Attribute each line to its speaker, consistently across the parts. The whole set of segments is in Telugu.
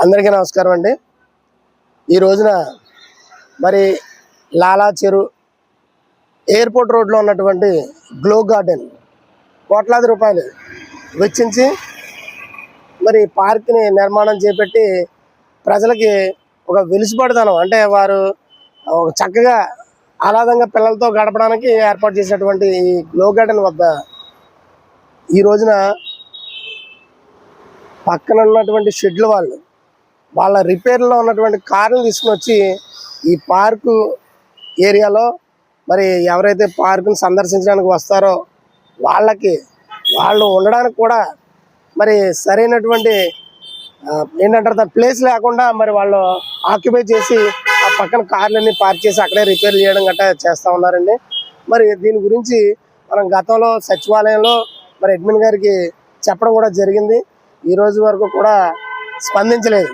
Speaker 1: అందరికీ నమస్కారం అండి. ఈ రోజున మరి లాలా చెరు ఎయిర్పోర్ట్ రోడ్లో ఉన్నటువంటి గ్లో గార్డెన్ కోట్లాది రూపాయలు వెచ్చించి మరి పార్క్ని నిర్మాణం చేపట్టి ప్రజలకి ఒక వెలుసుపడదనం అంటే వారు ఒక చక్కగా ఆహ్లాదంగా పిల్లలతో గడపడానికి ఏర్పాటు చేసినటువంటి ఈ గ్లో గార్డెన్ వద్ద ఈ రోజున పక్కన ఉన్నటువంటి షెడ్ల వాళ్ళు వాళ్ళ రిపేర్లో ఉన్నటువంటి కార్లు తీసుకుని వచ్చి ఈ పార్కు ఏరియాలో మరి ఎవరైతే పార్కును సందర్శించడానికి వస్తారో వాళ్ళకి వాళ్ళు ఉండడానికి కూడా మరి సరైనటువంటి ఏంటంటారు ప్లేస్ లేకుండా మరి వాళ్ళు ఆక్యుపై చేసి ఆ పక్కన కార్లన్నీ పార్క్ చేసి అక్కడే రిపేర్ చేయడం గట్టా చేస్తూ ఉన్నారండి. మరి దీని గురించి మనం గతంలో సచివాలయంలో మరి అడ్మిన్ గారికి చెప్పడం కూడా జరిగింది. ఈ రోజు వరకు కూడా స్పందించలేదు.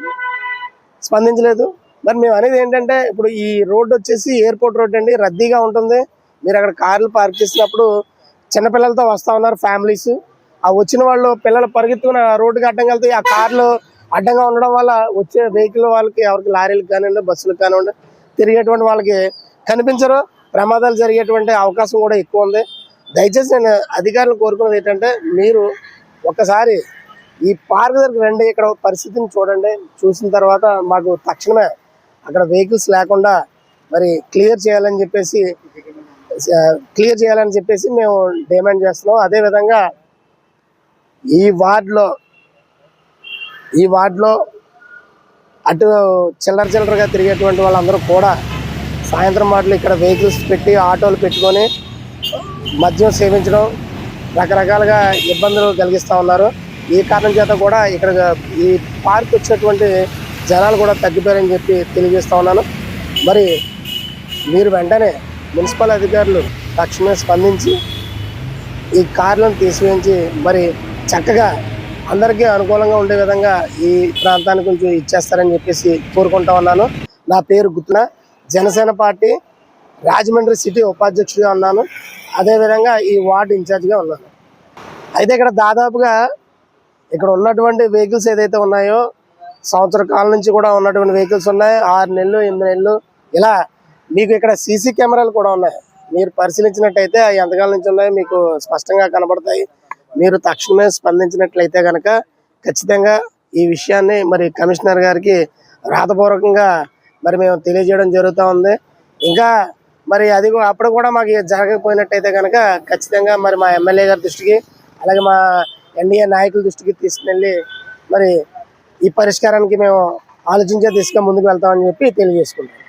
Speaker 1: స్పందించలేదు. మరి మేము అనేది ఏంటంటే ఇప్పుడు ఈ రోడ్డు వచ్చేసి ఎయిర్పోర్ట్ రోడ్ అండి రద్దీగా ఉంటుంది. మీరు అక్కడ కార్లు పార్క్ చేసినప్పుడు చిన్నపిల్లలతో వస్తూ ఉన్నారు ఫ్యామిలీస్. ఆ వచ్చిన వాళ్ళు పిల్లలు పరిగెత్తుకుని ఆ రోడ్డుకి అడ్డం వెళ్తే ఆ కార్లు అడ్డంగా ఉండడం వల్ల వచ్చే వెహికల్ వాళ్ళకి ఎవరికి లారీలకు కానివ్వండి బస్సులకు కానివ్వండి తిరిగేటువంటి వాళ్ళకి కనిపించరు. ప్రమాదాలు జరిగేటువంటి అవకాశం కూడా ఎక్కువ ఉంది. దయచేసి నేను అధికారులు కోరుకున్నది ఏంటంటే మీరు ఒకసారి ఈ పార్క్ దగ్గరికి రండి ఇక్కడ పరిస్థితిని చూడండి. చూసిన తర్వాత మాకు తక్షణమే అక్కడ వెహికల్స్ లేకుండా మరి క్లియర్ చేయాలని చెప్పేసి క్లియర్ చేయాలని చెప్పేసి మేము డిమాండ్ చేస్తున్నాం. అదేవిధంగా ఈ వార్డులో ఈ వార్డులో అటు చిల్లర చిల్లరగా తిరిగేటువంటి వాళ్ళందరూ కూడా సాయంత్రం మాటలు ఇక్కడ వెహికల్స్ పెట్టి ఆటోలు పెట్టుకొని మద్యం సేవించడం రకరకాలుగా ఇబ్బందులు కలిగిస్తూ ఉన్నారు. ఈ కారణం చేత కూడా ఇక్కడ ఈ పార్క్ వచ్చినటువంటి జనాలు కూడా తగ్గిపోయారని చెప్పి తెలియజేస్తా ఉన్నాను. మరి మీరు వెంటనే మున్సిపల్ అధికారులు తక్షణమే స్పందించి ఈ కార్లను తీసివేయించి మరి చక్కగా అందరికీ అనుకూలంగా ఉండే విధంగా ఈ ప్రాంతాన్ని కొంచెం ఇచ్చేస్తారని చెప్పేసి కోరుకుంటా ఉన్నాను. నా పేరు గుత్న. జనసేన పార్టీ రాజమండ్రి సిటీ ఉపాధ్యక్షుడిగా ఉన్నాను. అదేవిధంగా ఈ వార్డు ఇన్ఛార్జ్గా ఉన్నాను. అయితే ఇక్కడ దాదాపుగా ఇక్కడ ఉన్నటువంటి వెహికల్స్ ఏదైతే ఉన్నాయో సంవత్సర కాలం నుంచి కూడా ఉన్నటువంటి వెహికల్స్ ఉన్నాయి. ఆరు నెలలు ఎనిమిది నెలలు. ఇలా మీకు ఇక్కడ సీసీ కెమెరాలు కూడా ఉన్నాయి. మీరు పరిశీలించినట్టయితే అవి ఎంతకాలం నుంచి ఉన్నాయో మీకు స్పష్టంగా కనబడతాయి. మీరు తక్షణమే స్పందించినట్లయితే కనుక ఖచ్చితంగా ఈ విషయాన్ని మరి కమిషనర్ గారికి రాతపూర్వకంగా మరి మేము తెలియజేయడం జరుగుతూ ఉంది. ఇంకా మరి అది అప్పుడు కూడా మాకు జరగకపోయినట్టయితే కనుక ఖచ్చితంగా మరి మా ఎమ్మెల్యే గారి దృష్టికి అలాగే మా ఎన్డీఏ నాయకుల దృష్టికి తీసుకువెళ్ళి మరి ఈ పరిష్కారానికి మేము ఆలోచించే దిశగా ముందుకు వెళ్తామని చెప్పి తెలియజేసుకుంటాం